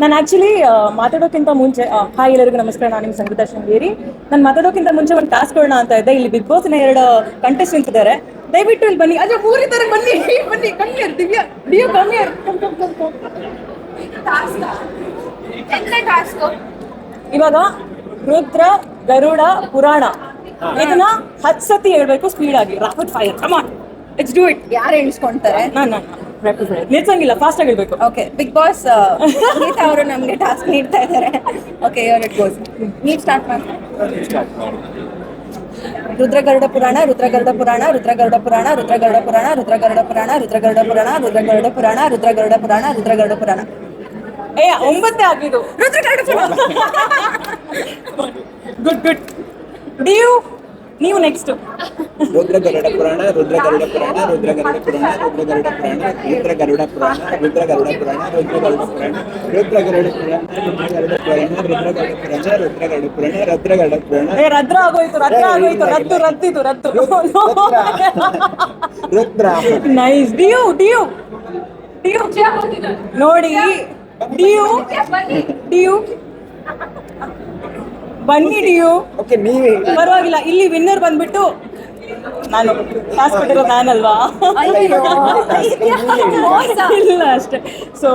ನಾನು ಆಕ್ಚುಲಿ ಮಾತಾಡೋಕ್ಕಿಂತ ಮುಂಚೆ ಹಾಯ್ ಎಲ್ಲರಿಗೂ ನಮಸ್ಕಾರ ನಾನು ನಿಮ್ಮ ಸಂಗೀತ ಶೃಂಗೇರಿ. ನಾನು ಮಾತಾಡೋಕ್ಕಿಂತ ಮುಂಚೆ ಒಂದು ಟಾಸ್ಕ್ ಕೊಡೋಣ ಅಂತ ಇದ್ದೆ. ಇಲ್ಲಿ ಬಿಗ್ ಬಾಸ್ನ ಎರಡು ಕಂಟೆಸ್ಟೆಂಟ್ಸ್ ಇದ್ದಾರೆ. ದಯವಿಟ್ಟು ಇಲ್ಲಿ ಬನ್ನಿ. ಅದೇ ಮೂರಿದ್ದಾರೆ ಬನ್ನಿ. ಬನ್ನಿ ಕಮ್ಮಿ ದಿವ್ಯಾ ದಿವ್ಯಾ ಕಮ್ಮಿ ಇವಾಗ ರುದ್ರ ಗರುಡ ಪುರಾಣ. ಇದನ್ನ ಹತ್ತು ಸತಿ ಹೇಳ್ಬೇಕು ಸ್ಪೀಡ್ ಆಗಿ. Rapid fire come on it's do it ಯಾರು ಎಣಿಸ್ಕೊಂತಾರೆ? ನಾನು. ರಾಪಿಡ್ ಫೈರ್ ನಿಲ್ಸಂಗಿಲ್ಲ ಫಾಸ್ಟ್ ಆಗಿ ಹೇಳ್ಬೇಕು. ಓಕೆ ಬಿಗ್ ಬಾಸ್ ಸಂಗೀತ ಅವರು ನಮಗೆ ಟಾಸ್ಕ್ ನೀಡ್ತಾ ಇದ್ದಾರೆ ಓಕೆ ಯುವರ್ ಇಟ್ ಗೋಸ್ ನೀವು ಸ್ಟಾರ್ಟ್ ಮಾಡಿ. ರುದ್ರಗರುಡ ಪುರಾಣ ರುದ್ರಗರುಡ ಪುರಾಣ ರುದ್ರಗರುಡ ಪುರಾಣ ರುದ್ರಗರುಡ ಪುರಾಣ ರುದ್ರಗರುಡ ಪುರಾಣ ರುದ್ರಗರುಡ ಪುರಾಣ ರುದ್ರಗರುಡ ಪುರಾಣ ರುದ್ರಗರುಡ ಪುರಾಣ ರುದ್ರಗರುಡ ಪುರಾಣ. ಏ ಒಂಬತ್ತೇ ಆಗಿದ್ದು. ರುದ್ರಗರುಡ ಪುರಾಣ. ಗುಡ್ ಗುಡ್ ನೀವು ನೀವು ನೆಕ್ಸ್ಟ್ ರುದ್ರ ಗರುಡ ಪುರಾಣ ರುದ್ರ ಗರುಡ ಪುರಾಣ ರುದ್ರ ಗರುಡ ಪುರಾಣ ರುದ್ರ ಗರುಡ ಪುರಾಣ ರುದ್ರ ಗರುಡ ಪುರಾಣ ರುದ್ರ ಗರುಡ ಪುರಾಣ ರುದ್ರ ಗರುಡ ಪುರಾಣ ರುದ್ರ ಗರುಡ ಪುರಾಣ ರುದ್ರ ಗರುಡ ಪುರಾಣ ರುದ್ರ ಗರುಡ ಪುರಾಣ ರುದ್ರ ಗರುಡ ಪುರಾಣ ರುದ್ರ ಗರುಡ ಪುರಾಣ ಏ ರದ್ರ ಆಗೋಯ್ತು ರದ್ರ ಆಗೋಯ್ತು ರದ್ದು ರದ್ದಿತು ರದ್ದು ರುದ್ರ ನೈಸ್ ಡಿಯು ಡಿಯು ಡಿಯು ನೋಡಿ ಡಿಯು ಡಿಯು ಬನ್ನಿ ಡಿಯು ಓಕೆ ನೀವೇ ಪರವಾಗಿಲ್ಲ ಇಲ್ಲಿ ವಿನ್ನರ್ ಬಂದ್ಬಿಟ್ಟು ನಾನು. ಟಾಸ್ ಕೊಟ್ಟಿರೋ ನಾನಲ್ವಾ? ಅಯ್ಯೋ. ಇಲ್ಲ ಅಷ್ಟೇ. ಸೊ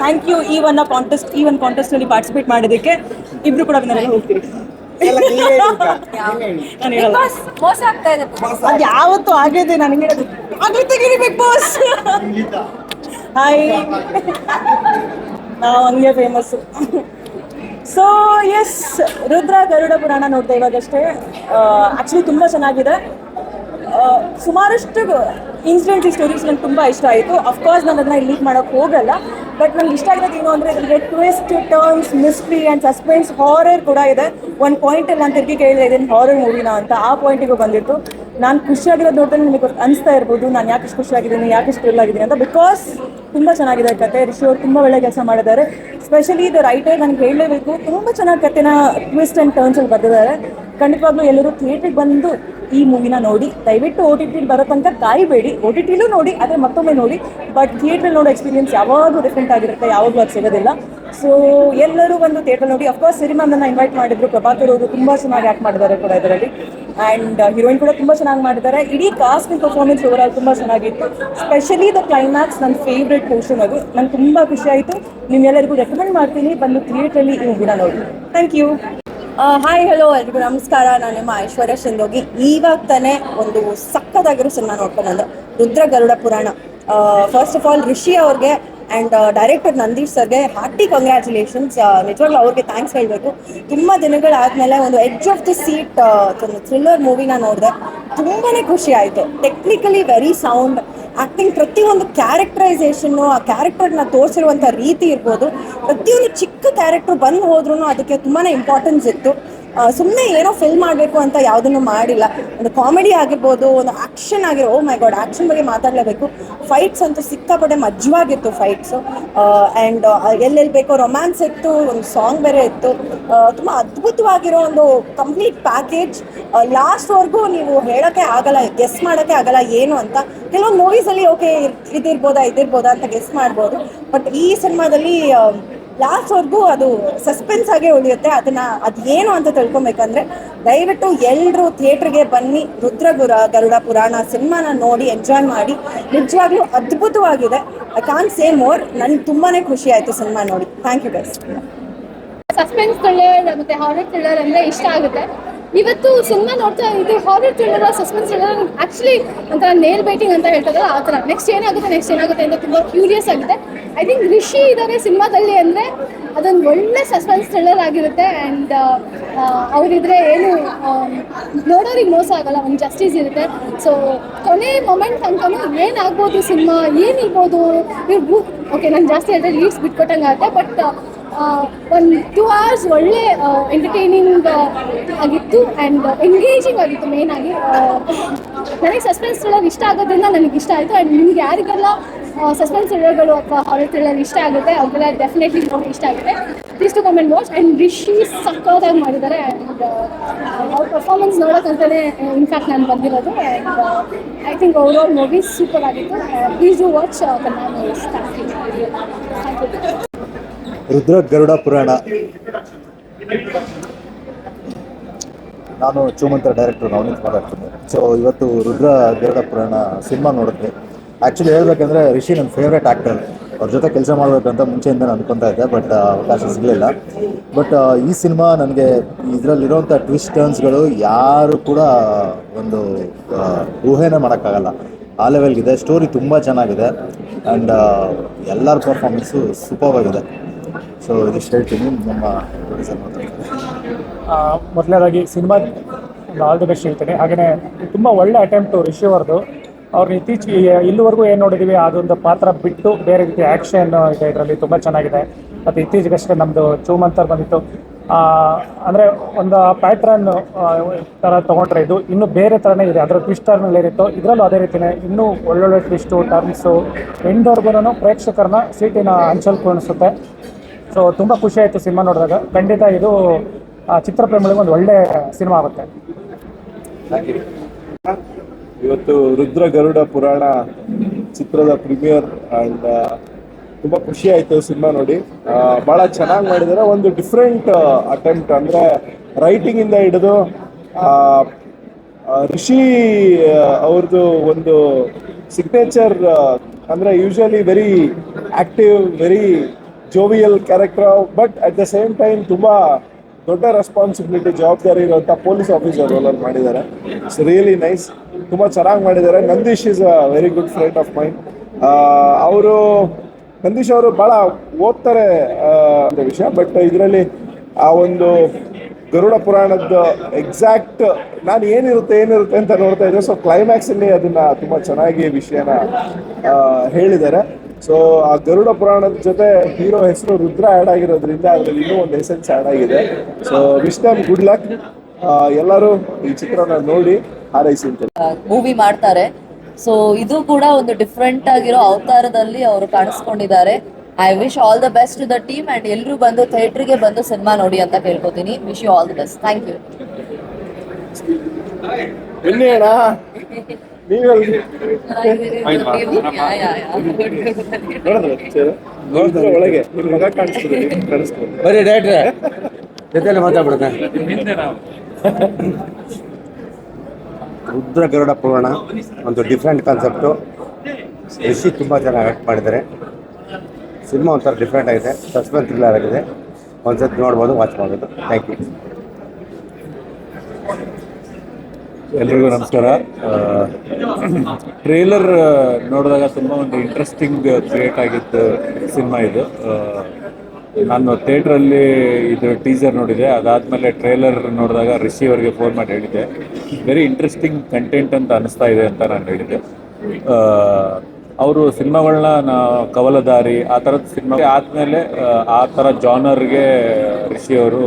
ಥ್ಯಾಂಕ್ ಯು ಈ ಒನ್ ಕಾಂಟೆಸ್ಟ್ ಈ ಒಂದು ಕಾಂಟೆಸ್ಟ್ ಅಲ್ಲಿ ಪಾರ್ಟಿಸಿಪೇಟ್ ಮಾಡಿದಕ್ಕೆ ಇಬ್ರು ಕೂಡ ವಿನ್ನರ್ ಹೋಗ್ತೀರಿ. ಎಲ್ಲ ನೀವೇ ಹೇಳಿ. ನಾನು ಬಿಗ್ ಹೇಳಲ್ಲ ಬಾಸ್ ಮೋಸ ಆಗ್ತಾ ಇದೆ. ಅದು ಯಾವತ್ತು ಆಗಿದೆ ನನಗೆ ಆಗ್ಲಿ ತೆಗೀರಿ ಬಿಗ್ ಬಾಸ್ ಹಾಯ್ ನಾವು ಹಂಗೆ famous so yes Rudra Garuda Purana ನೋಡ್ತಾ ಇವಾಗಷ್ಟೇ. ಆ್ಯಕ್ಚುಲಿ ತುಂಬ ಚೆನ್ನಾಗಿದೆ. ಸುಮಾರಷ್ಟು ಈ ಸ್ಟೋರೀಸ್ ನಂಗೆ ತುಂಬ ಇಷ್ಟ ಆಯಿತು. ಅಫ್ಕೋರ್ಸ್ ನಾನು ಅದನ್ನ ಲೀಕ್ ಮಾಡೋಕ್ಕೆ ಹೋಗಲ್ಲ. ಬಟ್ ನಂಗೆ ಇಷ್ಟ ಆಗಿರೋದು ಏನು ಅಂದರೆ ಇದರಲ್ಲಿ twist turns mystery and suspense horror ಕೂಡ ಇದೆ. ಒಂದು ಪಾಯಿಂಟಲ್ಲಿ ನಾನು ತಿರುಗಿ ಕೇಳಿದೆ ಇದನ್ನು ಹಾರರ್ ಮೂವಿನ ಅಂತ. ಆ ಪಾಯಿಂಟಿಗೂ ಬಂದಿತ್ತು. ನಾನು ಖುಷಿಯಾಗಿರೋದು ನೋಡ್ತೇನೆ ನಿಮಗೆ ಅನಿಸ್ತಾ ಇರ್ಬೋದು, ನಾನು ಯಾಕೆ ಇಷ್ಟು ಖುಷಿಯಾಗಿದ್ದೀನಿ, ಯಾಕೆ ಇಷ್ಟು ಥ್ರಿಲ್ ಆಗಿದ್ದೀನಿ ಅಂತ ಬಿಕಾಸ್ ತುಂಬ ಚೆನ್ನಾಗಿದೆ ಕತೆ. ರಿಷಿ ಅವರು ತುಂಬ ಒಳ್ಳೆ ಕೆಲಸ ಮಾಡಿದ್ದಾರೆ. ಸ್ಪೆಷಲಿ ಇದು ರೈಟರ್ ನನಗೆ ಹೇಳಲೇಬೇಕು, ತುಂಬ ಚೆನ್ನಾಗಿ ಕತೆನ ಟ್ವಿಸ್ಟ್ ಆ್ಯಂಡ್ ಟರ್ನ್ಸಲ್ಲಿ ಬರೆದಿದ್ದಾರೆ. ಖಂಡಿತವಾಗ್ಲೂ ಎಲ್ಲರೂ ಥಿಯೇಟ್ರಿಗೆ ಬಂದು ಈ ಮೂವಿನ ನೋಡಿ, ದಯವಿಟ್ಟು ಓ ಟಿ ಟಿಲಿ ಬರೋ ತನಕ ಕಾಯಬೇಡಿ. ಓ ಟಿ ಟಿಲೂ ನೋಡಿ, ಆದರೆ ಮತ್ತೊಮ್ಮೆ ನೋಡಿ ಬಟ್ ಥಿಯೇಟ್ರಲ್ಲಿ ನೋಡೋ ಎಕ್ಸ್ಪೀರಿಯನ್ಸ್ ಯಾವಾಗಲೂ ಡಿಫ್ರೆಂಟ್ ಆಗಿರುತ್ತೆ, ಯಾವಾಗಲೂ ಅದು ಸಿಗೋದಿಲ್ಲ. ಸೊ ಎಲ್ಲರೂ ಬಂದು ಥಿಯೇಟ್ರಲ್ಲಿ ನೋಡಿ ಅಫ್ಕೋರ್ಸ್ ಸಿನಿಮಾನ ಇನ್ವೈಟ್ ಮಾಡಿದ್ರು ಪ್ರಭಾಕರ್ ಅವರು ತುಂಬ ಚೆನ್ನಾಗಿ ಆ್ಯಕ್ಟ್ ಮಾಡಿದ್ದಾರೆ ಕೂಡ ಇದರಲ್ಲಿ. ಆ್ಯಂಡ್ ಹೀರೋಯಿನ್ ಕೂಡ ತುಂಬ ಚೆನ್ನಾಗಿ ಮಾಡಿದ್ದಾರೆ. ಇಡೀ ಕಾಸ್ಟಿಂಗ್ ಪರ್ಫಾರ್ಮೆನ್ಸ್ ಓವರ್ ಆಲ್ ತುಂಬ ಚೆನ್ನಾಗಿತ್ತು. ಸ್ಪೆಷಲಿ ದ ಕ್ಲೈಮ್ಯಾಕ್ಸ್ ನನ್ನ ಫೇವ್ರೆಟ್ ಪೋರ್ಷನ್ ಅದು. ನಂಗೆ ತುಂಬ ಖುಷಿ ಆಯಿತು. ನಿಮ್ಮೆಲ್ಲರಿಗೂ ರೆಕಮೆಂಡ್ ಮಾಡ್ತೀನಿ. ಬಂದು ಥಿಯೇಟ್ರಲ್ಲಿ ಈ ಮೂವಿನ ನೋಡಿ. ಥ್ಯಾಂಕ್ ಯು ಹಾಯ್ ಹಲೋ ಎಲ್ರಿಗೂ ನಮಸ್ಕಾರ. ನಾನು ನಿಮ್ಮ ಐಶ್ವರ್ಯ ಶಿಂದೋಗಿ ಇವಾಗ ತಾನೇ ಒಂದು ಸಕ್ಕದಾಗಿರೋ ಸಿನಿಮಾ ನೋಡ್ಕೊಂಡು ರುದ್ರ ಗರುಡ ಪುರಾಣ. ಫಸ್ಟ್ ಆಫ್ ಆಲ್ ರಿಷಿ ಅವ್ರಿಗೆ ಆ್ಯಂಡ್ ಡೈರೆಕ್ಟರ್ ನಂದೀಶ್ ಸರ್ಗೆ ಹಾರ್ಟಿ ಕಂಗ್ರ್ಯಾಚುಲೇಷನ್ಸ್ ನಿಜವಾಗ್ಲೂ ಅವ್ರಿಗೆ ಥ್ಯಾಂಕ್ಸ್ ಹೇಳಬೇಕು. ತುಂಬ ದಿನಗಳಾದಮೇಲೆ ಒಂದು ಎಡ್ಜ್ ಆಫ್ ದಿ ಸೀಟ್ ಒಂದು ಥ್ರಿಲ್ಲರ್ ಮೂವಿನ ನೋಡಿದೆ. ತುಂಬಾ ಖುಷಿ ಆಯಿತು. ಟೆಕ್ನಿಕಲಿ ವೆರಿ ಸೌಂಡ್ ಆ್ಯಕ್ಟಿಂಗ್ ಪ್ರತಿಯೊಂದು ಕ್ಯಾರೆಕ್ಟರೈಸೇಷನ್ನು ಆ ಕ್ಯಾರೆಕ್ಟರ್ನ ತೋರಿಸಿರುವಂಥ ರೀತಿ ಇರ್ಬೋದು. ಪ್ರತಿಯೊಂದು ಚಿಕ್ಕ ಕ್ಯಾರೆಕ್ಟರ್ ಬಂದು ಹೋದ್ರೂ ಅದಕ್ಕೆ ತುಂಬಾ ಇಂಪಾರ್ಟೆನ್ಸ್ ಇತ್ತು. ಸುಮ್ಮನೆ ಏನೋ ಫಿಲ್ ಮಾಡಬೇಕು ಅಂತ ಯಾವುದನ್ನು ಮಾಡಿಲ್ಲ. ಒಂದು ಕಾಮಿಡಿ ಆಗಿರ್ಬೋದು, ಒಂದು ಆ್ಯಕ್ಷನ್ ಆಗಿರೋ ಓ ಮೈ ಗಾಡ್ ಆ್ಯಕ್ಷನ್ ಬಗ್ಗೆ ಮಾತಾಡಲೇಬೇಕು. ಫೈಟ್ಸ್ ಅಂತೂ ಸಿಕ್ಕಾಪಟ್ಟೆ ಮಜ್ವಾಗಿತ್ತು ಫೈಟ್ಸು ಆ್ಯಂಡ್ ಎಲ್ಲೆಲ್ಲಿ ಬೇಕೋ ರೊಮ್ಯಾನ್ಸ್ ಇತ್ತು, ಒಂದು ಸಾಂಗ್ ಬೇರೆ ಇತ್ತು. ತುಂಬ ಅದ್ಭುತವಾಗಿರೋ ಒಂದು ಕಂಪ್ಲೀಟ್ ಪ್ಯಾಕೇಜ್ ಲಾಸ್ಟ್ವರೆಗೂ ನೀವು ಹೇಳೋಕ್ಕೆ ಆಗಲ್ಲ ಗೆಸ್ ಮಾಡೋಕ್ಕೆ ಆಗಲ್ಲ ಏನು ಅಂತ. ಕೆಲವೊಂದು ಮೂವೀಸಲ್ಲಿ ಓಕೆ ಇದಿರ್ಬೋದಾ ಇದಿರ್ಬೋದಾ ಅಂತ ಗೆಸ್ ಮಾಡ್ಬೋದು. ಬಟ್ ಈ ಸಿನಿಮಾದಲ್ಲಿ ಲಾಸ್ಟ್ವರೆಗೂ ಅದು ಸಸ್ಪೆನ್ಸ್ ಆಗೇ ಉಳಿಯುತ್ತೆ. ಅದನ್ನ ಅದೇನು ಅಂತ ತಿಳ್ಕೊಬೇಕಂದ್ರೆ ದಯವಿಟ್ಟು ಎಲ್ಲರೂ ಥಿಯೇಟ್ರಿಗೆ ಬನ್ನಿ. ರುದ್ರಗುರ ಗರುಡ ಪುರಾಣ ಸಿನಿಮಾನ ನೋಡಿ ಎಂಜಾಯ್ ಮಾಡಿ. ನಿಜವಾಗ್ಲೂ ಅದ್ಭುತವಾಗಿದೆ. ಐ ಕಾನ್ ಸೇ ಮೋರ್ ನನಗೆ ತುಂಬಾನೇ ಖುಷಿ ಆಯಿತು ಸಿನಿಮಾ ನೋಡಿ. Thank you guys suspense thriller ಮತ್ತೆ ಹಾರರ್ ಥ್ರಿಲ್ಲರ್ ಅಂದ್ರೆ ಇಷ್ಟ ಆಗುತ್ತೆ. ಇವತ್ತು ಸಿನಿಮಾ ನೋಡ್ತಾ ಇದು horror thriller suspense thriller actually ಒಂಥರ ನೇಲ್ ಬೈಟಿಂಗ್ ಅಂತ ಹೇಳ್ತಾರಲ್ಲ, ಆ ಥರ. ನೆಕ್ಸ್ಟ್ ಏನಾಗುತ್ತೆ ನೆಕ್ಸ್ಟ್ ಏನಾಗುತ್ತೆ ಅಂತ ತುಂಬ ಕ್ಯೂರಿಯಸ್ ಆಗಿದೆ. ಐ ಥಿಂಕ್ ರಿಷಿ ಇದ್ದಾರೆ ಸಿನಿಮಾದಲ್ಲಿ ಅಂದರೆ ಅದೊಂದು ಒಳ್ಳೆ ಸಸ್ಪೆನ್ಸ್ ಥ್ರಿಲ್ಲರ್ ಆಗಿರುತ್ತೆ ಆ್ಯಂಡ್ ಅವರಿದ್ರೆ ಏನು ನೋಡೋರಿಗೆ ಮೋಸ ಆಗಲ್ಲ, ಒಂದು ಜಸ್ಟಿಸ್ ಇರುತ್ತೆ. ಸೊ ಕೊನೆ ಮೊಮೆಂಟ್ ತನಕನೂ ಏನಾಗ್ಬೋದು ಸಿನಿಮಾ, ಏನಿರ್ಬೋದು? ಇವ್ರು ಓಕೆ ನಾನು ಜಾಸ್ತಿ ಹೇಳಿದ್ರೆ ಲೀಡ್ಸ್ ಬಿಟ್ಕೊಟ್ಟಂಗೆ ಆಗುತ್ತೆ ಬಟ್ ಒಂದು ಟೂ ಅವರ್ಸ್ ಒಳ್ಳೆ ಎಂಟರ್ಟೈನಿಂಗ್ ಆಗಿತ್ತು ಆ್ಯಂಡ್ ಎಂಗೇಜಿಂಗ್ ಆಗಿತ್ತು ಮೇನ್ ಆಗಿ. ನನಗೆ ಸಸ್ಪೆನ್ಸ್ ಥ್ರಿಲ್ಲರ್ ಇಷ್ಟ ಆಗೋದ್ರಿಂದ ನನಗೆ ಇಷ್ಟ ಆಯಿತು ಆ್ಯಂಡ್ ನಿಮ್ಗೆ ಯಾರಿಗೆಲ್ಲ ಸಸ್ಪೆನ್ಸ್ ಥ್ರಿಲ್ಲರ್ಗಳು ಅಥವಾ ಹಾರರ್ ಥ್ರಿಲ್ಲರ್ ಇಷ್ಟ ಆಗುತ್ತೆ ಅವ್ರಿಗೆಲ್ಲ ಡೆಫಿನೆಟ್ಲಿ ನೋಡಿ ಇಷ್ಟ ಆಗುತ್ತೆ. Please to comment watch and Rishi ಸಕ್ಕತ್ತಾಗಿ ಮಾಡಿದ್ದಾರೆ ಆ್ಯಂಡ್ ಅವ್ರ ಪರ್ಫಾರ್ಮೆನ್ಸ್ ನೋಡೋಕ್ಕಂತಲೇ ಇನ್ಫ್ಯಾಕ್ಟ್ ನಾನು ಬಂದಿರೋದು and I think overall movie super ಆಗಿತ್ತು. Please you watch Kannada movies thank you Rudra Garuda Purana ನಾನು ಚೂಮಂತ್ರ ಡೈರೆಕ್ಟರ್ ನವನೀತ್ ಮಾತಾಡ್ತೀನಿ ಸೊ ಇವತ್ತು ರುದ್ರ ಗರುಡ ಪುರಾಣ ಸಿನಿಮಾ ನೋಡಿದ್ವಿ. ಆ್ಯಕ್ಚುಲಿ ಹೇಳಬೇಕಂದ್ರೆ ರಿಷಿ ನನ್ನ ಫೇವ್ರೇಟ್ ಆ್ಯಕ್ಟರ್ ಅವ್ರ ಜೊತೆ ಕೆಲಸ ಮಾಡಬೇಕಂತ ಮುಂಚೆಯಿಂದ ನಾನು ಅನ್ಕೊತಾ ಇದ್ದೆ ಬಟ್ ಅವಕಾಶ ಸಿಗಲಿಲ್ಲ. ಬಟ್ ಈ ಸಿನಿಮಾ ನನಗೆ ಇದರಲ್ಲಿರೋಂಥ ಟ್ವಿಸ್ಟ್ ಟರ್ನ್ಸ್ಗಳು ಯಾರು ಕೂಡ ಒಂದು ಊಹೆನೇ ಮಾಡೋಕ್ಕಾಗಲ್ಲ. ಆ ಲೆವೆಲ್ಗಿದೆ ಸ್ಟೋರಿ ತುಂಬ ಚೆನ್ನಾಗಿದೆ. ಆ್ಯಂಡ್ ಎಲ್ಲರ ಪರ್ಫಾರ್ಮೆನ್ಸು ಸೂಪರ್ ಆಗಿದೆ. ಸೊ ಇದಿಷ್ಟು ಹೇಳ್ತೀನಿ, ನಮ್ಮ ಮೊದಲನೇದಾಗಿ ಸಿನಿಮಾ ಆಲ್ ದಿ ಬೆಸ್ಟ್ ಹೇಳ್ತೀನಿ. ಹಾಗೆಯೇ ತುಂಬ ಒಳ್ಳೆ ಅಟೆಂಪ್ಟು ರಿಷಿ ಅವ್ರದ್ದು ಅವ್ರನ್ನ ಇತ್ತೀಚೆಗೆ ಇಲ್ಲಿವರೆಗೂ ಏನು ನೋಡಿದ್ದೀವಿ ಅದೊಂದು ಪಾತ್ರ ಬಿಟ್ಟು ಬೇರೆ ರೀತಿ ಆ್ಯಕ್ಷನ್ ಇದೆ ಇದರಲ್ಲಿ, ತುಂಬ ಚೆನ್ನಾಗಿದೆ. ಮತ್ತು ಇತ್ತೀಚೆಗಷ್ಟೇ ನಮ್ಮದು ಚೂಮಂತರ್ ಬಂದಿತ್ತು. ಅಂದರೆ ಒಂದು ಪ್ಯಾಟ್ರನ್ ಥರ ತೊಗೊಂಡ್ರೆ ಇದು ಇನ್ನೂ ಬೇರೆ ಥರನೇ ಇದೆ. ಅದರ ಟ್ವಿಸ್ಟ್ ಟರ್ನಲ್ಲಿ ಏನಿತ್ತು ಇದರಲ್ಲೂ ಅದೇ ರೀತಿಯೇ ಇನ್ನೂ ಒಳ್ಳೊಳ್ಳೆ ಟ್ವಿಸ್ಟು ಟರ್ಮ್ಸು ಎಂಡ್ವರೆಗೂ ಪ್ರೇಕ್ಷಕರನ್ನ ಸೀಟಿನ ಅಂಚಲ್ ಕುಣಿಸುತ್ತೆ ಸೊ ತುಂಬ ಖುಷಿ ಆಯಿತು ಸಿನಿಮಾ ನೋಡಿದಾಗ. ಖಂಡಿತ ಇದು ಚಿತ್ರ ಚಿತ್ರಪ್ರೇಮಿಗಳಿಗೆ ಒಂದು ಒಳ್ಳೆ ಸಿನಿಮಾ ಆಗುತ್ತೆ. ಇವತ್ತು ರುದ್ರ ಗರುಡ ಪುರಾಣ ಚಿತ್ರದ ಪ್ರೀಮಿಯರ್ ಅಂಡ್ ತುಂಬಾ ಖುಷಿ ಆಯ್ತು ಸಿನಿಮಾ ನೋಡಿ. ಭಾಳ ಚೆನ್ನಾಗಿ ಮಾಡಿದ್ದಾರೆ ಒಂದು ಡಿಫ್ರೆಂಟ್ ಅಟೆಂಪ್ಟ್ ಅಂದ್ರೆ ರೈಟಿಂಗ್ ಇಂದ ಹಿಡಿದು ಋಷಿ ಅವ್ರದ್ದು ಒಂದು ಸಿಗ್ನೇಚರ್ ಅಂದ್ರೆ usually very active very jovial character but at the same time ತುಂಬ ದೊಡ್ಡ ರೆಸ್ಪಾನ್ಸಿಬಿಲಿಟಿ ಜವಾಬ್ದಾರಿ ಇರುವಂಥ ಪೊಲೀಸ್ ಆಫೀಸರ್ ರೋಲಲ್ಲಿ ಮಾಡಿದ್ದಾರೆ. ಇಟ್ಸ್ ರಿಯಲಿ ನೈಸ್ ತುಂಬ ಚೆನ್ನಾಗಿ ಮಾಡಿದ್ದಾರೆ. Nandish is a very good friend of mind ಅವರು ನಂದೀಶ್ ಅವರು ಭಾಳ ಓದ್ತಾರೆ ಅಂತ ವಿಷಯ ಬಟ್ ಇದರಲ್ಲಿ ಆ ಒಂದು ಗರುಡ ಪುರಾಣದ ಎಕ್ಸಾಕ್ಟ್ ನಾನು ಏನಿರುತ್ತೆ ಏನಿರುತ್ತೆ ಅಂತ ನೋಡ್ತಾ ಇದ್ದೆ ಸೊ ಕ್ಲೈಮ್ಯಾಕ್ಸಲ್ಲಿ ಅದನ್ನು ತುಂಬ ಚೆನ್ನಾಗಿ ವಿಷಯನ ಹೇಳಿದ್ದಾರೆ. ಸೊ ಆ ಗರುಡ ಪುರಾಣದ ಜೊತೆ ಹೀರೋ ಹೆಸರು ರುದ್ರ ಆ್ಯಡ್ ಆಗಿರೋದ್ರಿಂದ ಅದರಲ್ಲಿ ಇನ್ನೂ ಒಂದು ಎಸೆನ್ಸ್ ಆ್ಯಡ್ ಆಗಿದೆ. So wish them good luck ಎಲ್ಲರೂ ಈ ಚಿತ್ರನ ನೋಡಿ ಹಾರೈಸಿ ಅಂತ ಮೂವಿ ಮಾಡ್ತಾರೆ. ಸೊ ಇದು ಕೂಡ ಒಂದು ಡಿಫ್ರೆಂಟ್ ಆಗಿರೋ ಅವತಾರದಲ್ಲಿ ಅವರು ಕಾಣಿಸ್ಕೊಂಡಿದ್ದಾರೆ. I wish all the best to the team and ಎಲ್ಲರೂ ಬಂದು ಥಿಯೇಟ್ರಿಗೆ ಬಂದು ಸಿನಿಮಾ ನೋಡಿ ಅಂತ ಕೇಳ್ಕೊತೀನಿ. Wish you all the best thank you ಮಗ ಬರೀ ಡೈರೆಕ್ಟ್ರೆ ಜೊತೆಲಿ ಮಾತಾಡ್ಬಿಡುತ್ತೆ ರುದ್ರ ಗರುಡ ಪುರಾಣ, ಒಂದು ಡಿಫ್ರೆಂಟ್ ಕಾನ್ಸೆಪ್ಟು ಋಷಿ ತುಂಬ ಚೆನ್ನಾಗಿ ಆಕ್ಟ್ ಮಾಡಿದ್ದಾರೆ. ಸಿನಿಮಾ ಒಂಥರ ಡಿಫ್ರೆಂಟ್ ಆಗಿದೆ. ಸಸ್ಪೆನ್ಸ್ ಥ್ರಿಲ್ಲರ್ ಆಗಿದೆ. ಒಂದ್ಸತಿ ನೋಡ್ಬೋದು ವಾಚ್ ಮಾಡ್ಬೋದು. ಥ್ಯಾಂಕ್ ಯು ಎಲ್ರಿಗೂ ನಮಸ್ಕಾರ. ಟ್ರೇಲರ್ ನೋಡಿದಾಗ ತುಂಬ ಒಂದು ಇಂಟ್ರೆಸ್ಟಿಂಗ್ ಕ್ರಿಯೇಟ್ ಆಗಿದ್ದ ಸಿನಿಮಾ ಇದು. ನಾನು ಥಿಯೇಟ್ರಲ್ಲಿ ಇದು ಟೀಸರ್ ನೋಡಿದೆ. ಅದಾದಮೇಲೆ ಟ್ರೇಲರ್ ನೋಡಿದಾಗ ರಿಷಿ ಅವರಿಗೆ ಫೋನ್ ಮಾಡಿ ಹೇಳಿದ್ದೆ. ವೆರಿ ಇಂಟ್ರೆಸ್ಟಿಂಗ್ ಕಂಟೆಂಟ್ ಅಂತ ಅನಿಸ್ತಾ ಇದೆ ಅಂತ ನಾನು ಹೇಳಿದ್ದೆ. ಅವರು ಸಿನಿಮಾಗಳನ್ನ ನಾ, ಕವಲದಾರಿ, ಆ ಥರದ ಸಿನಿಮಾ ಆದಮೇಲೆ, ಆ ಥರ ಜಾನರ್ಗೆ ರಿಷಿ ಅವರು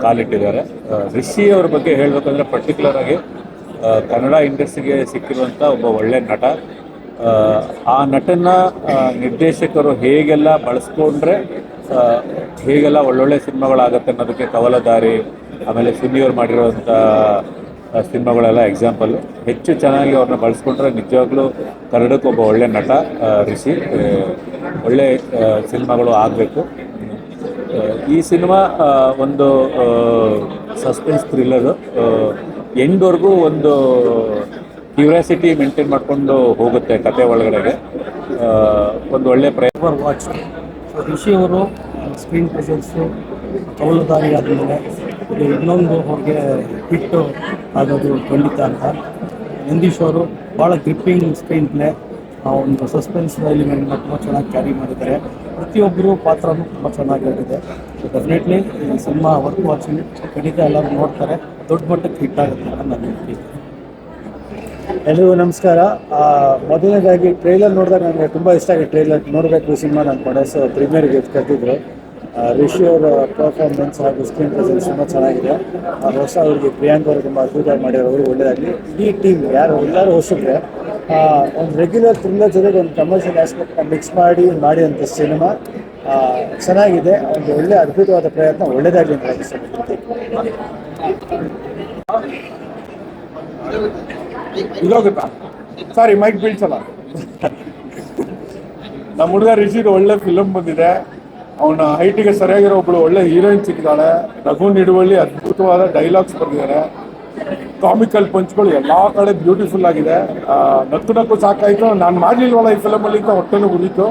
ಕಾಲಿಟ್ಟಿದ್ದಾರೆ. ರಿಷಿ ಅವ್ರ ಬಗ್ಗೆ ಹೇಳಬೇಕಂದ್ರೆ ಪರ್ಟಿಕ್ಯುಲರ್ ಆಗಿ ಕನ್ನಡ ಇಂಡಸ್ಟ್ರಿಗೆ ಸಿಕ್ಕಿರುವಂಥ ಒಬ್ಬ ಒಳ್ಳೆ ನಟ. ಆ, ನಟನ ನಿರ್ದೇಶಕರು ಹೇಗೆಲ್ಲ ಬಳಸ್ಕೊಂಡ್ರೆ ಹೇಗೆಲ್ಲ ಒಳ್ಳೊಳ್ಳೆ ಸಿನಿಮಾಗಳಾಗತ್ತೆ ಅನ್ನೋದಕ್ಕೆ ಕವಲದಾರಿ ಆಮೇಲೆ ಸಿನಿಯರ್ ಮಾಡಿರುವಂಥ ಸಿನಿಮಾಗಳೆಲ್ಲ ಎಕ್ಸಾಂಪಲ್ ಹೆಚ್ಚು ಚೆನ್ನಾಗಿ ಅವ್ರನ್ನ ಬಳಸ್ಕೊಂಡ್ರೆ ನಿಜವಾಗ್ಲೂ ಕನ್ನಡಕ್ಕೆ ಒಬ್ಬ ಒಳ್ಳೆ ನಟ ರಿಷಿ. ಒಳ್ಳೆ ಸಿನಿಮಾಗಳು ಆಗಬೇಕು. ಈ ಸಿನಿಮಾ ಒಂದು ಸಸ್ಪೆನ್ಸ್ ಥ್ರಿಲ್ಲರು ಎಂಡ್ವರೆಗೂ ಒಂದು ಕ್ಯೂರಿಯಾಸಿಟಿ ಮೇಂಟೈನ್ ಮಾಡಿಕೊಂಡು ಹೋಗುತ್ತೆ ಕತೆ ಒಳಗಡೆಗೆ. ಒಂದು ಒಳ್ಳೆ ಪ್ರಯತ್ನ. ವಾಚ್ ಸೊ ಋಷಿ ಅವರು ಸ್ಕ್ರೀನ್ ಪ್ರೆಸೆನ್ಸು ಕೌಲುದಾರಿ ಆದಮೇಲೆ ಇದು ಇನ್ನೊಂದು ಅವ್ರಿಗೆ ಬಿಟ್ಟು ಆಗೋದು ಖಂಡಿತ ಅಂತ. ನಂದೀಶ್ ಅವರು ಭಾಳ ಗ್ರಿಪ್ಪಿಂಗ್ ಸ್ಕ್ರೀನ್ ಪ್ಲೇ ಒಂದು ಸಸ್ಪೆನ್ಸ್ ಎಲಿಮೆಂಟ್ನ ತುಂಬ ಚೆನ್ನಾಗಿ ಕ್ಯಾರಿ ಮಾಡಿದ್ದಾರೆ. ಪ್ರತಿಯೊಬ್ಬರು ಪಾತ್ರನೂ ತುಂಬ ಚೆನ್ನಾಗಿದೆ ಡೆಫಿನೆಟ್ಲಿ ಈ ಸಿನಿಮಾ ವರ್ಕ್ ವಾಚಿಂಗ್ ಖಂಡಿತ ಎಲ್ಲರೂ ನೋಡ್ತಾರೆ. ದೊಡ್ಡ ಮಟ್ಟಕ್ಕೆ ಹಿಟ್ ಆಗುತ್ತೆ ಅಂತ ನಾನು ಹೇಳ್ತೀನಿ. ಎಲ್ರಿಗೂ ನಮಸ್ಕಾರ. ಮೊದಲನೇದಾಗಿ ಟ್ರೈಲರ್ ನೋಡಿದಾಗ ನನಗೆ ತುಂಬ ಇಷ್ಟ ಆಗಿದೆ ಟ್ರೈಲರ್ ನೋಡಬೇಕು ಸಿನಿಮಾ ನಾನು ಸೊ ಪ್ರೀಮಿಯರ್ಗೆ ಕರೆದಿದ್ರು. ರಿಷಿ ಅವರ ಪರ್ಫಾರ್ಮೆನ್ಸ್ ಹಾಗೂ ಸ್ಕ್ರೀನ್ ಪ್ರೆಸೆನ್ಸ್ ತುಂಬ ಚೆನ್ನಾಗಿದೆ. ಹೊಸ ಅವರಿಗೆ ಪ್ರಿಯಾಂಕ್ ಅವರು ತುಂಬ ಅದ್ಭುತವಾಗಿ ಮಾಡಿರೋರು ಒಳ್ಳೆಯದಾಗಲಿ ಈ ಟೀಮ್ ಯಾರು ಎಲ್ಲರೂ ಹೊಸಬ್ರೆ. ಒಂದು ರೆಗ್ಯುಲರ್ ಥ್ರಿಲ್ಲರ್ ಜೊತೆಗೆ ಒಂದು ಕಮರ್ಷಿಯಲ್ ಆಸ್ಪೆಕ್ಟ್ನ ಮಿಕ್ಸ್ ಮಾಡಿ ಮಾಡಿದಂಥ ಸಿನಿಮಾ ಚೆನ್ನಾಗಿದೆ. ಒಂದು ಒಳ್ಳೆ ಅದ್ಭುತವಾದ ಪ್ರಯತ್ನ ಒಳ್ಳೆಯದಾಗಲಿ ಅಂತ ಸಾರಿ ಮೈಕ್ ಬೀಳ್ಸಲ್ಲ. ನಮ್ಮ ಹುಡುಗ ರಿಷಿದ್ ಒಳ್ಳೆ ಫಿಲಮ್ ಬಂದಿದೆ. ಅವನ ಹೈಟಿಗೆ ಸರಿಯಾಗಿರೋ ಒಬ್ಬಳು ಒಳ್ಳೆ ಹೀರೋಯಿನ್ ಸಿಕ್ಕಿದ್ದಾಳೆ ರಘು ನಿಡುವಳ್ಳಿ ಅದ್ಭುತವಾದ ಡೈಲಾಗ್ಸ್ ಬರ್ದಿದ್ದಾರೆ ಕಾಮಿಕಲ್ ಪಂಚ್ಗಳು ಎಲ್ಲ ಕಡೆ ಬ್ಯೂಟಿಫುಲ್ ಆಗಿದೆ. ನಕ್ಕು ನಕ್ಕು ಸಾಕಾಯಿತು. ನಾನು ಮಾಡಲಿಲ್ವಲ್ಲ ಈ ಫಿಲಮಲ್ಲಿ ಅಂತ ಹೊಟ್ಟೆನೂ ಉರಿತು.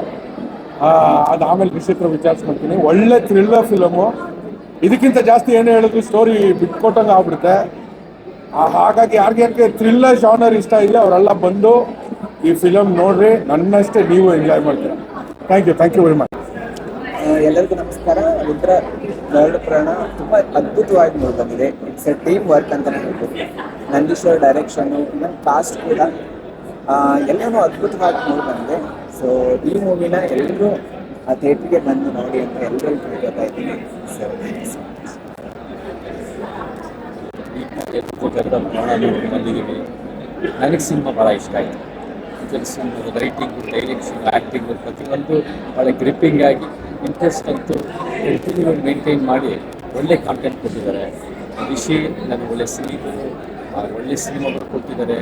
ಅದು ಆಮೇಲೆ ವಿಚಿತ್ರ ವಿಚಾರಿಸ್ಕೊಳ್ತೀನಿ ಒಳ್ಳೆ ಥ್ರಿಲ್ಲರ್ ಫಿಲಮು ಇದಕ್ಕಿಂತ ಜಾಸ್ತಿ ಏನು ಹೇಳಿದ್ರು ಸ್ಟೋರಿ ಬಿಟ್ಕೊಟ್ಟಂಗೆ ಆಗ್ಬಿಡುತ್ತೆ. ಹಾಗಾಗಿ ಯಾರಿಗೆ ಥ್ರಿಲ್ಲರ್ ಜಾನರ್ ಇಷ್ಟ ಇಲ್ಲ, ಅವರೆಲ್ಲ ಬಂದು ಈ ಫಿಲಮ್ ನೋಡ್ರಿ. ನನ್ನಷ್ಟೇ ನೀವು ಎಂಜಾಯ್ ಮಾಡ್ತೀರಾ. Thank you thank you very much ಎಲ್ಲರಿಗೂ ನಮಸ್ಕಾರ. ರುದ್ರ ಗರುಡ ಪ್ರಾಣ ತುಂಬ ಅದ್ಭುತವಾಗಿ ಮೂಡಿ ಬಂದಿದೆ ಇಟ್ಸ್ ಎ ಟೀಮ್ ವರ್ಕ್ ಅಂತ ಹೇಳ್ಬೋದು. ನಂದೀಶ್ವರ್ ಡೈರೆಕ್ಷನ್ನು ನನ್ನ ಕಾಸ್ಟ್ ಕೂಡ ಎಲ್ಲನೂ ಅದ್ಭುತವಾಗಿ ಮೂಡಿ ಬಂದಿದೆ ಸೊ ಈ ಮೂವಿನ ಎಲ್ಲರೂ ಆ ಥಿಯೇಟ್ರಿಗೆ ಬಂದು ನೋಡಿ ಅಂತ ಎಲ್ಲರೂ ಕೇಳ್ಕೊತಾ ಇದ್ದೀನಿ. ಸೊ ನನಗೆ ಸಿನಿಮಾ ಭಾಳ ಇಷ್ಟ ಆಯಿತು. ಕೆಲಸ ರೈಟಿಂಗು ಡೈರೆಕ್ಷನ್ ಆ್ಯಕ್ಟಿಂಗು ಪ್ರತಿಯೊಂದು ಭಾಳ ಗ್ರಿಪ್ಪಿಂಗ್ ಆಗಿ ಇಂಟ್ರೆಸ್ಟ್ ಅಂತೂ ಕಂಟಿನ್ಯೂ ಮೇಂಟೈನ್ ಮಾಡಿ ಒಳ್ಳೆ ಕಾಂಟೆಂಟ್ ಕೊಟ್ಟಿದ್ದಾರೆ. ರಿಷಿ ನನಗೆ ಒಳ್ಳೆ ಸಿನಿಮಾ ಒಳ್ಳೆ ಸಿನಿಮಾಗಳು ಕೊಟ್ಟಿದ್ದಾರೆ.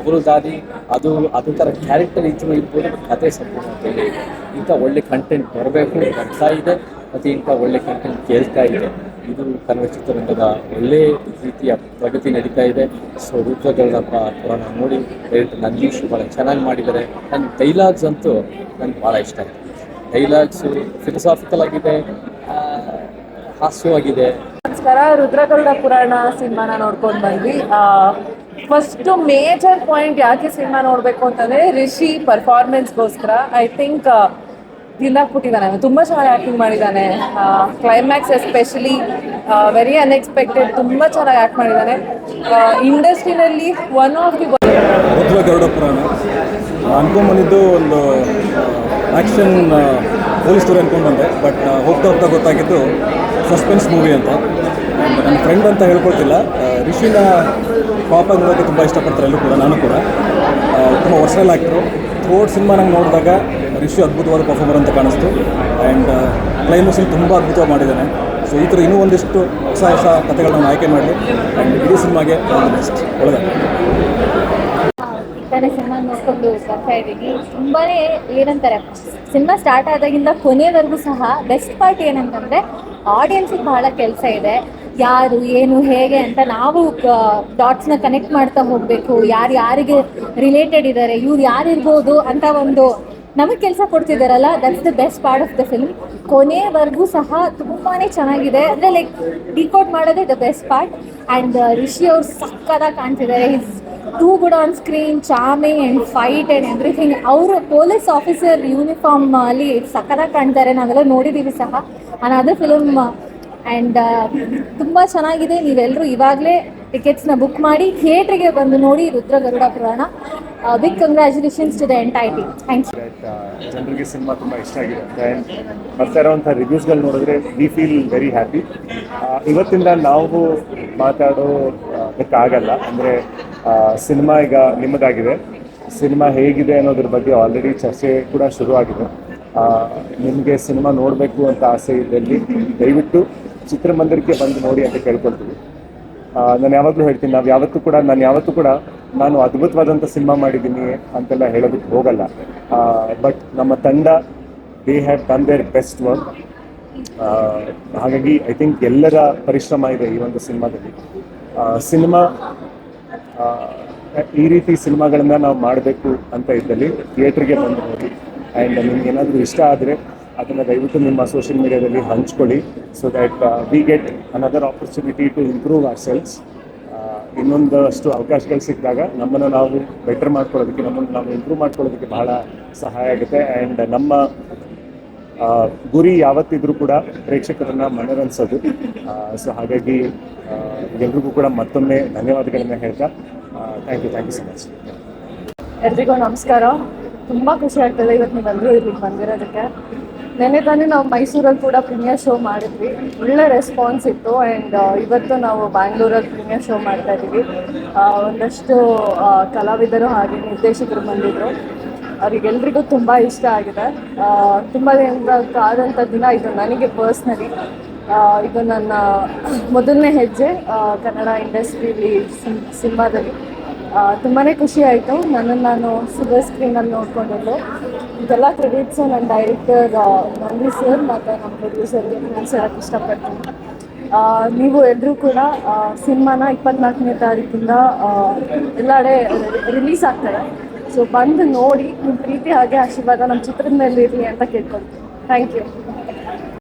ಅವರು ದಾರಿ, ಅದು ಅದು ಥರ ಕ್ಯಾರೆಕ್ಟರ್ ಇದ್ರೂ ಇರ್ಬೋದು ಕತೆ ಸಂಪೂರ್ಣ ಅಂತೇಳಿ ಇಂಥ ಒಳ್ಳೆ ಕಂಟೆಂಟ್ ಬರಬೇಕು ಬರ್ತಾ ಇದೆ. ಮತ್ತು ಇಂಥ ಒಳ್ಳೆ ಕಂಟೆಂಟ್ ಕೇಳ್ತಾ ಇದೆ. ಇದು ಕನ್ನಡ ಚಿತ್ರರಂಗದ ಒಳ್ಳೆ ರೀತಿಯ ಪ್ರಗತಿ ನಡೀತಾ ಇದೆ. ಸೊ ರುದ್ರಗೌಡಪ್ಪ ಪುರಾಣ ನೋಡಿ ನಂದೀಶ್ ಭಾಳ ಚೆನ್ನಾಗಿ ಮಾಡಿದ್ದಾರೆ. ನನ್ನ ಡೈಲಾಗ್ಸ್ ಅಂತೂ ನನಗೆ ಭಾಳ ಇಷ್ಟ ಆಯಿತು. ಡೈಲಾಗ್ಸು ಫಿಲಸಾಫಿಕಲ್ ಆಗಿದೆ ಆ, ಹಾಸ್ಯವಾಗಿದೆ. ನಮಸ್ಕಾರ ರುದ್ರಗರುಡ ಪುರಾಣ ಸಿನಿಮಾನ ನೋಡ್ಕೊಂಡು ಬಂದ್ವಿ. ಫಸ್ಟ್ ಮೇಜರ್ ಪಾಯಿಂಟ್ ಯಾಕೆ ಸಿನಿಮಾ ನೋಡಬೇಕು ಅಂತಂದ್ರೆ ರಿಷಿ ಪರ್ಫಾರ್ಮೆನ್ಸ್ಗೋಸ್ಕರ ಐ ಥಿಂಕ್ ತಿಂದಾಕ್ಬಿಟ್ಟಿದ್ದಾನೆ ತುಂಬ ಚೆನ್ನಾಗಿ ಆ್ಯಕ್ಟಿಂಗ್ ಮಾಡಿದ್ದಾನೆ. ಕ್ಲೈಮ್ಯಾಕ್ಸ್ ಎಸ್ಪೆಷಲಿ ವೆರಿ ಅನ್ಎಕ್ಸ್ಪೆಕ್ಟೆಡ್ ತುಂಬ ಚೆನ್ನಾಗಿ ಆ್ಯಕ್ಟ್ ಮಾಡಿದ್ದಾನೆ. ಇಂಡಸ್ಟ್ರಿನಲ್ಲಿ one of the Garuda Purana. ಅನ್ಕೊಂಬಂದಿದ್ದು ಒಂದು ಆ್ಯಕ್ಷನ್ ಪೊಲೀಸ್ ಸ್ಟೋರಿ ಅನ್ಕೊಂಡು ಬಂದೆ, ಬಟ್ ಹೋಗ್ತಾ ಹೋಗ್ತಾ ಗೊತ್ತಾಗಿದ್ದು ಸಸ್ಪೆನ್ಸ್ ಮೂವಿ ಅಂತ. ನನ್ನ ಫ್ರೆಂಡ್ ಅಂತ ಹೇಳ್ಕೊಳ್ತಿಲ್ಲ ರಿಷಿನ ಪಾಪ ನೋಡೋಕ್ಕೆ ತುಂಬ ಇಷ್ಟಪಡ್ತಾರೆ ಎಲ್ಲರೂ ಕೂಡ, ನಾನು ಕೂಡ. ತುಂಬ ವರ್ಷದಲ್ಲಿ ಆ್ಯಕ್ಟ್ರು ಥೋಡ್ ಸಿನಿಮಾ ನಂಗೆ ನೋಡಿದಾಗ ರಿಷಿ ಅದ್ಭುತವಾದ ಪರ್ಫಾರ್ಮರ್ ಅಂತ ಕಾಣಿಸ್ತು. ಆ್ಯಂಡ್ ಕ್ಲೈಮ್ಯಾಕ್ಸಲ್ಲಿ ತುಂಬ ಅದ್ಭುತವಾಗಿ ಮಾಡಿದ್ದಾನೆ. ಸೊ ಈ ಥರ ಇನ್ನೂ ಒಂದಿಷ್ಟು ಹೊಸ ಹೊಸ ಕಥೆಗಳನ್ನ ಆಯ್ಕೆ ಮಾಡಲಿ. ಆ್ಯಂಡ್ ಇಡೀ ಸಿನಿಮಾಗೆ ಬೆಸ್ಟ್ ಒಳ್ಳೆಯದಾಗಲಿ ತಾನೇ ಸಿನಿಮಾ ನೋಡ್ಕೊಂಡು ಬರ್ತಾ ಇದ್ದೀವಿ. ತುಂಬಾನೇ ಏನಂತಾರೆ, ಸಿನಿಮಾ ಸ್ಟಾರ್ಟ್ ಆದಾಗಿಂದ ಕೊನೆವರೆಗೂ ಸಹ ಬೆಸ್ಟ್ ಪಾರ್ಟ್ ಏನಂತಂದ್ರೆ ಆಡಿಯನ್ಸಿಗೆ ಬಹಳ ಕೆಲಸ ಇದೆ. ಯಾರು, ಏನು, ಹೇಗೆ ಅಂತ ನಾವು ಡಾಟ್ಸ್ನ ಕನೆಕ್ಟ್ ಮಾಡ್ತಾ ಹೋಗಬೇಕು. ಯಾರು, ಯಾರಿಗೆ ರಿಲೇಟೆಡ್ ಇದ್ದಾರೆ ಇವ್ರು ಯಾರು ಇರ್ಬೋದು ಅಂತ ಒಂದು ನಮಗೆ ಕೆಲಸ ಕೊಡ್ತಿದ್ದಾರಲ್ಲ that's the best part of the film ಕೊನೆವರೆಗೂ ಸಹ ತುಂಬಾ ಚೆನ್ನಾಗಿದೆ. ಅಂದರೆ ಲೈಕ್ ಡಿಕೋಡ್ ಮಾಡೋದೇ the best part and Rishi ಅವ್ರು ಸಕ್ಕದಾಗಿ ಕಾಣ್ತಿದ್ದಾರೆ is too good on screen, ಚಾಮೆ and fight and everything ಅವರು ಪೊಲೀಸ್ ಆಫೀಸರ್ ಯೂನಿಫಾರ್ಮ್ ಅಲ್ಲಿ ಸಖತ್ತಾಗಿ ಕಾಣ್ತಾರೆ. ನಾವೆಲ್ಲ ನೋಡಿದ್ದೀವಿ ಸಹ. ಅನದರ್ ಫಿಲಮ್ ಆ್ಯಂಡ್ ತುಂಬ ಚೆನ್ನಾಗಿದೆ. ನೀವೆಲ್ಲರೂ ಇವಾಗಲೇ ಟಿಕೆಟ್ಸ್ನ ಬುಕ್ ಮಾಡಿ ಥಿಯೇಟ್ರಿಗೆ ಬಂದು ನೋಡಿ Rudra Garuda Purana big congratulations to the entire team thank you ಜನರಿಗೆ ಸಿನಿಮಾ ತುಂಬ ಇಷ್ಟ ಆಗಿರುತ್ತೆ. ಆ್ಯಂಡ್ ಬರ್ತಾ ಇರೋವಂಥ ರಿವ್ಯೂಸ್ಗಳು ನೋಡಿದ್ರೆ ವಿ ಫೀಲ್ ವೆರಿ ಹ್ಯಾಪಿ ಇವತ್ತಿಂದ ನಾವು ಮಾತಾಡೋದಕ್ಕಾಗಲ್ಲ. ಅಂದರೆ ಸಿನಿಮಾ ಈಗ ನಿಮ್ಮದಾಗಿದೆ. ಸಿನಿಮಾ ಹೇಗಿದೆ ಅನ್ನೋದ್ರ ಬಗ್ಗೆ ಆಲ್ರೆಡಿ ಚರ್ಚೆ ಕೂಡ ಶುರುವಾಗಿದೆ. ನಿಮಗೆ ಸಿನಿಮಾ ನೋಡಬೇಕು ಅಂತ ಆಸೆ ಇದ್ದಲ್ಲಿ ದಯವಿಟ್ಟು ಚಿತ್ರಮಂದಿರಕ್ಕೆ ಬಂದು ನೋಡಿ ಅಂತ ಕೇಳ್ಕೊಳ್ತೀವಿ. ನಾನು ಯಾವಾಗಲೂ ಹೇಳ್ತೀನಿ, ನಾವು ಯಾವತ್ತೂ ಕೂಡ, ನಾನು ಯಾವತ್ತೂ ಕೂಡ ನಾನು ಅದ್ಭುತವಾದಂಥ ಸಿನಿಮಾ ಮಾಡಿದ್ದೀನಿ ಅಂತೆಲ್ಲ ಹೇಳೋದಕ್ಕೆ ಹೋಗಲ್ಲ. ಬಟ್ ನಮ್ಮ ತಂಡ they have done their best work ಹಾಗಾಗಿ ಐ ಥಿಂಕ್ ಎಲ್ಲರ ಪರಿಶ್ರಮ ಇದೆ ಈ ಒಂದು ಸಿನಿಮಾದಲ್ಲಿ. ಸಿನಿಮಾ ಈ ರೀತಿ ಸಿನಿಮಾಗಳನ್ನ ನಾವು ಮಾಡಬೇಕು ಅಂತ ಇದ್ದಲ್ಲಿ ಥಿಯೇಟ್ರಿಗೆ ಬಂದು ನೋಡಿ ಆ್ಯಂಡ್ ನಿಮ್ಗೆ ಏನಾದರೂ ಇಷ್ಟ ಆದರೆ ಅದನ್ನು ದಯವಿಟ್ಟು ನಿಮ್ಮ ಸೋಷಿಯಲ್ ಮೀಡಿಯಾದಲ್ಲಿ ಹಂಚ್ಕೊಳ್ಳಿ so that we get another opportunity to improve ourselves ಇನ್ನೊಂದಷ್ಟು ಅವಕಾಶಗಳು ಸಿಕ್ಕಿದಾಗ ನಮ್ಮನ್ನು ನಾವು ಬೆಟರ್ ಮಾಡ್ಕೊಳ್ಳೋದಕ್ಕೆ, ನಮ್ಮನ್ನು ನಾವು ಇಂಪ್ರೂವ್ ಮಾಡ್ಕೊಳ್ಳೋದಕ್ಕೆ ಬಹಳ ಸಹಾಯ ಆಗುತ್ತೆ. ಆ್ಯಂಡ್ ನಮ್ಮ ಗುರಿ ಯಾವತ್ತಿದ್ರೂ ಕೂಡ ಪ್ರೇಕ್ಷಕರನ್ನ ಮನರಂಜಿಸೋದು. ಸೊ ಹಾಗಾಗಿ ಎಲ್ರಿಗೂ ಕೂಡ ಮತ್ತೊಮ್ಮೆ ಧನ್ಯವಾದಗಳನ್ನ ಹೇಳ್ತಾ thank you thank you so much ಎಲ್ರಿಗೂ ನಮಸ್ಕಾರ. ತುಂಬ ಖುಷಿ ಆಗ್ತದೆ ಇವತ್ತು ನೀವೆಲ್ಲರೂ ಇಲ್ಲಿಗೆ ಬಂದಿರೋದಕ್ಕೆ. ನೆನ್ನೆ ತಾನೇ ನಾವು ಮೈಸೂರಲ್ಲಿ ಕೂಡ ಪ್ರೀಮಿಯರ್ ಶೋ ಮಾಡಿದ್ವಿ. ಒಳ್ಳೆ ರೆಸ್ಪಾನ್ಸ್ ಇತ್ತು ಆ್ಯಂಡ್ ಇವತ್ತು ನಾವು ಬ್ಯಾಂಗ್ಳೂರಲ್ಲಿ ಪ್ರೀಮಿಯರ್ ಶೋ ಮಾಡ್ತಾ ಇದ್ದೀವಿ. ಒಂದಷ್ಟು ಕಲಾವಿದರು ಹಾಗೆ ನಿರ್ದೇಶಕರು ಬಂದಿದ್ದರು ಅವರಿಗೆಲ್ರಿಗೂ ತುಂಬ ಇಷ್ಟ ಆಗಿದೆ. ತುಂಬ ದಿನದ ಕಾದಂಥ ದಿನ ಇದು ನನಗೆ ಪರ್ಸ್ನಲಿ ಇದು ನನ್ನ ಮೊದಲನೇ ಹೆಜ್ಜೆ ಕನ್ನಡ ಇಂಡಸ್ಟ್ರೀಲಿ ಸಿನಿಮಾದಲ್ಲಿ. ತುಂಬಾ ಖುಷಿ ಆಯಿತು. ನನ್ನನ್ನು ನಾನು ಸಿಲ್ವರ್ ಸ್ಕ್ರೀನಲ್ಲಿ ನೋಡ್ಕೊಂಡಿದ್ದು. ಇದೆಲ್ಲ ಕ್ರೆಡಿಟ್ಸು ನನ್ನ ಡೈರೆಕ್ಟರ್ ನಂದಿ ಸರ್ ಮತ್ತು ನಮ್ಮ ಪ್ರೊಡ್ಯೂಸರ್ಗೆ ಥ್ಯಾಂಕ್ಸ್ ಹೇಳಕ್ಕೆ ಇಷ್ಟಪಡ್ತೀನಿ. ನೀವು ಎಲ್ಲರೂ ಕೂಡ ಸಿನಿಮಾನ ಇಪ್ಪತ್ನಾಲ್ಕನೇ ತಾರೀಕಿಂದ ಎಲ್ಲೆಡೆ ರಿಲೀಸ್ ಆಗ್ತಾರೆ ಸೊ ಬಂದು ನೋಡಿ ನಿಮ್ಮ ಪ್ರೀತಿ ಹಾಗೆ ಆಶೀರ್ವಾದ ನಮ್ಮ ಚಿತ್ರದ ಮೇಲೆ ಇರಲಿ ಅಂತ ಕೇಳ್ಕೊಳ್ತೀನಿ. Thank you